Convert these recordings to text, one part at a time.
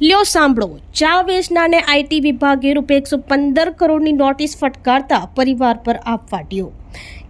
લ્યો સાંભળો. ચા વેચનારને આઈટી વિભાગે રૂપે એકસો પંદર કરોડની નોટિસ ફટકારતા પરિવાર પર આપ ફાટ્યો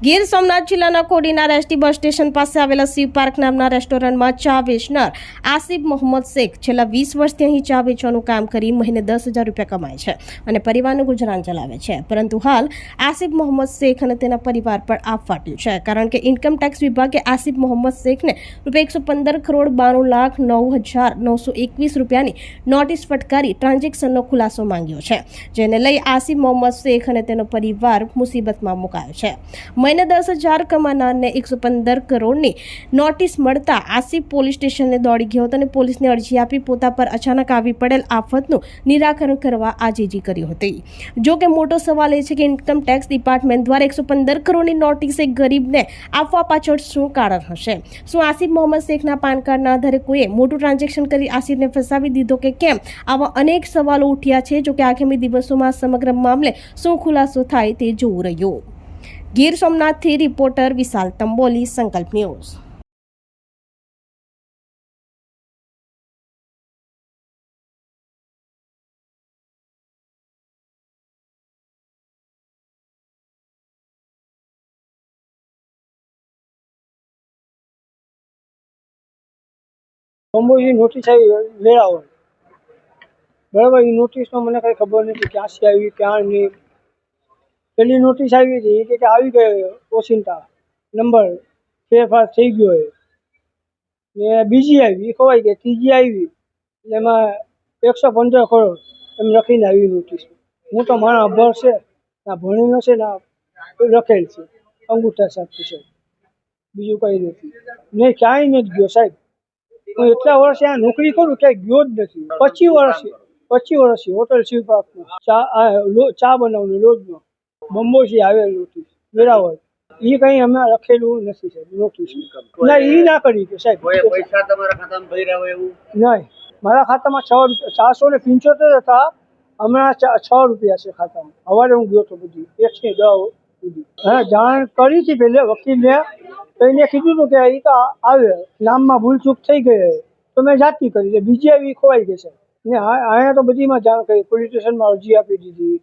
ગીર સોમનાથ જિલ્લાના કોડીના એસટી બસ સ્ટેશન પાસે આવેલા શિવ પાર્ક નામના રેસ્ટોરન્ટમાં ચા વેચનાર આસિફ મોહમ્મદ શેખ છેલ્લા વીસ વર્ષથી અહીં ચા વેચવાનું કામ કરી મહિને દસ હજાર રૂપિયા કમાય છે અને પરિવારનું ગુજરાન ચલાવે છે. પરંતુ હાલ આસિફ મોહમ્મદ શેખ અને તેના પરિવાર પર આપ ફાટ્યું છે. કારણ કે ઇન્કમ ટેક્સ વિભાગે આસિફ મોહમ્મદ શેખને રૂપિયા એકસો પંદર કરોડ બાણું લાખ નવ હજાર નવસો એકવીસ રૂપિયાની નોટિસ ફટકારી ટ્રાન્ઝેક્શનનો ખુલાસો માંગ્યો છે, જેને લઈ આસિફ મોહમ્મદ શેખ અને તેનો પરિવાર મુસીબતમાં મુકાયો છે. મહિને દસ હજાર કમાનારને એકસો પંદર કરોડની નોટિસ મળતા આસિફ પોલીસ સ્ટેશને દોડી ગયો હતો અને પોલીસને અરજી આપી પોતા પર અચાનક આવી પડેલ આફતનું નિરાકરણ કરવા આજીજી કરી હતી. જો કે મોટો સવાલ એ છે કે ઇન્કમ ટેક્સ ડિપાર્ટમેન્ટ દ્વારા એકસો પંદર કરોડની નોટિસ એક ગરીબને આપવા પાછળ શું કારણ હશે? શું આસિફ મોહમ્મદ શેખના પાન કાર્ડના આધારે કોઈએ મોટું ટ્રાન્ઝેક્શન કરી આસિફને ફસાવી દીધો કે કેમ? આવા અનેક સવાલો ઉઠ્યા છે જોકે આગામી દિવસોમાં સમગ્ર મામલે શું ખુલાસો થાય તે જોવું રહ્યું. ગીર સોમનાથથી reporter Vishal Tamboli, Sankalp news. અંબોજી notice આવી વેરાવળ. બરાબર, એ નોટિસનો મને કઈ ખબર નથી ક્યાંથી આવી ક્યાં નહીં પેલી નોટિસ આવી હતી. કે આવી ગયો ઓસિંતા નંબર ફેરફાર થઈ ગયો એ. ને બીજી આવી, એ ખવાઈ ગઈ. ત્રીજી આવી. એમાં એકસો પંદર કરોડ એમ લખીને આવી નોટિસ હું તો મારા અભર છે. ના ભણેલો છે ના, લખેલ છે. અંગૂઠા સાથે છે. બીજું કંઈ નથી. નહીં ક્યાંય નથી ગયો સાહેબ. હું એટલા વર્ષે આ નોકરી કરું, ક્યાંય ગયો જ નથી. પચીસ વર્ષથી પચીસ વર્ષથી હોટલ શિવ ચા ચા બનાવવાનો લોજમાં બંબોથી આવેલું હતું વેરાવળ. એ કંઈ અમે લખેલું નથી સાહેબ નોટિસ ના એ ના કરી કે સાહેબ. પૈસા તમારા ખાતામાં ભરી રહ્યા એવું? નહીં. મારા ખાતામાં છ રૂપિયા ચારસો ને પંચોતેર હતા. હમણાં છ રૂપિયા છે ખાતામાં. સવારે હું ગયો હતો બધી. એકથી દસ સુધી. હા જાણ કરી હતી પહેલે વકીલને. તો એને કીધું હતું કે એ તો આવે. નામમાં ભૂલચૂક થઈ ગઈ તો મેં જાતી કરી. છે બીજી આવી ખોવાઈ ગઈ છે. ને અહીંયા તો બધીમાં જાણ કરી. પોલીસ સ્ટેશનમાં અરજી આપી દીધી.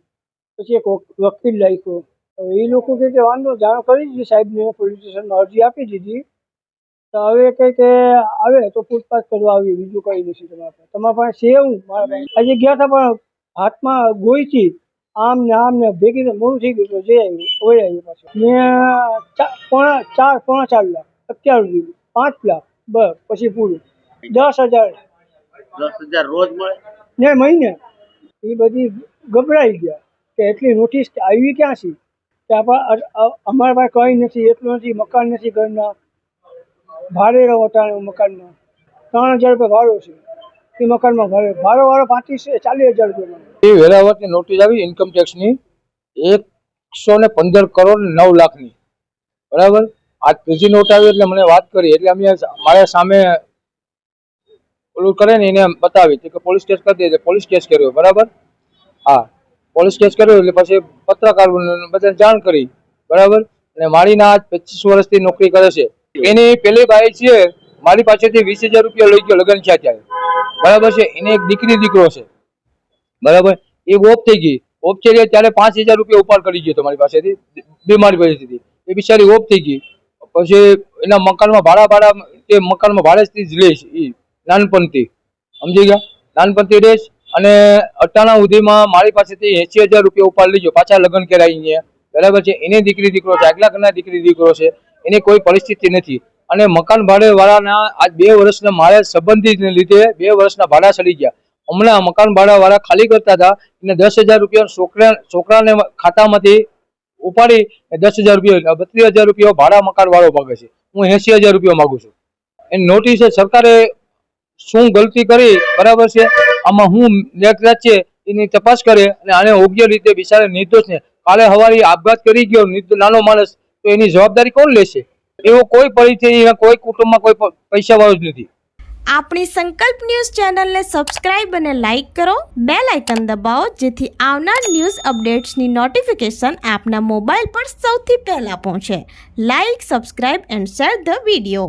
પછી એક વક- વકીલ રાખ્યો હવે એ લોકો કે વાંધો જાણ કરી દીધી સાહેબને પોલીસ સ્ટેશનમાં અરજી આપી દીધી. તો હવે કંઈ કે આવે તો પૂછપાછ કરવા આવી બીજું કંઈ નથી તમારા પાસે. તમારા પાસે છે હું મારા આજે ગયા હતા પણ હાથમાં ગોઈથી આમ ને આમ ને ભેગી મોડું થઈ ગયું તો જઈ આવ્યું ઓઈ આવ્યું પાછું. મેં પોણા ચાર પોણા ચાર લાખ અત્યાર સુધી પાંચ લાખ બસ પછી પૂરું. દસ હજાર. દસ હજાર રોજ મળે? ને મહિને. એ બધી ગભરાઈ ગયા. કે એટલી નોટિસ આવી ક્યાં છે? કે આપણા અમારા પાસે કંઈ નથી, એટલું નથી, મકાન નથી ઘરના. ભાડે રહો અટાણે મકાનમાં. ત્રણ હજાર રૂપિયા ભાડો છે. એ મકાનમાં ભાડે. ભાડો વાળો પાંત્રીસ ચાલીસ હજાર રૂપિયા એ વેરાવળની નોટિસ આવી ઇન્કમ ટેક્સની એકસો ને પંદર કરોડ નવ લાખની. બરાબર? આ ત્રીજી નોટ આવી એટલે મને વાત કરી. એટલે અમે મારા સામે ઓલું કરે ને એને બતાવી. કે પોલીસ કેસ કરી દે. પોલીસ કેસ કર્યો. બરાબર? હા. પોલીસ કેસ કર્યો એટલે પછી પત્રકાર બધાને જાણ કરી. બરાબર? અને મારી ના આજ પચીસ વર્ષથી નોકરી કરે છે. એની પેલી ભાઈ છે, મારી પાસેથી વીસ હજાર રૂપિયા લઈ ગયો, લગ્ન થયા ત્યારે. બરાબર છે? એને એક દીકરી દીકરો છે. બરાબર? એ ઓફ થઈ ગઈ. ઓફ થઈ ગઈ ત્યારે પાંચ હજાર રૂપિયા ઉપાડ કરી ગયો તમારી પાસેથી. બીમારી પરિસ્થિતિ એ બિચારી ઓફ થઈ ગઈ. પછી એના મકાનમાં ભાડા ભાડા તે મકાનમાં ભાડેથી જ લે છે એ નાનપણથી. સમજી ગયા? નાનપણથી રહે છે. અને અટાણા સુધીમાં મારી પાસેથી એસી હજાર રૂપિયા ઉપાડ લીધો પાછા લગ્ન કરાવી બરાબર છે? એની દીકરી, દીકરો છે આગલા ઘરના દીકરી, દીકરો છે. એની કોઈ પરિસ્થિતિ નથી. અને મકાન ભાડે વાળાના આજ બે વર્ષના મારે સંબંધિતને લીધે બે વર્ષના ભાડા ચડી ગયા. હમણાં મકાન ભાડા વાળા ખાલી કરતા હતા. એને દસ હજાર રૂપિયા છોકરા, છોકરાને ખાતામાંથી ઉપાડી દસ હજાર રૂપિયા બત્રીસ હજાર રૂપિયા ભાડા મકાન વાળો માગે છે. હું એસી હજાર રૂપિયા માગું છું. એ નોટિસે સરકારે શું ગલતી કરી? બરાબર છે? આમાં હું લેખરાજ છે, એની તપાસ કરે અને આને યોગ્ય રીતે બિચારે નિર્દોષ ને. કાલે હવારી આપઘાત કરી ગયો નાનો માણસ, તો એની જવાબદારી કોણ લેશે? એવો કોઈ પરિચય કોઈ કુટુંબમાં કોઈ પૈસા વાળો જ નથી. આપણી સંકલ્પ ન્યૂઝ ચેનલને સબસ્ક્રાઇબ અને લાઇક કરો. બે લાઇકન દબાવો, જેથી આવનાર ન્યૂઝ અપડેટ્સની નોટિફિકેશન આપના મોબાઈલ પર સૌથી પહેલાં પહોંચે. Like, subscribe and share the video.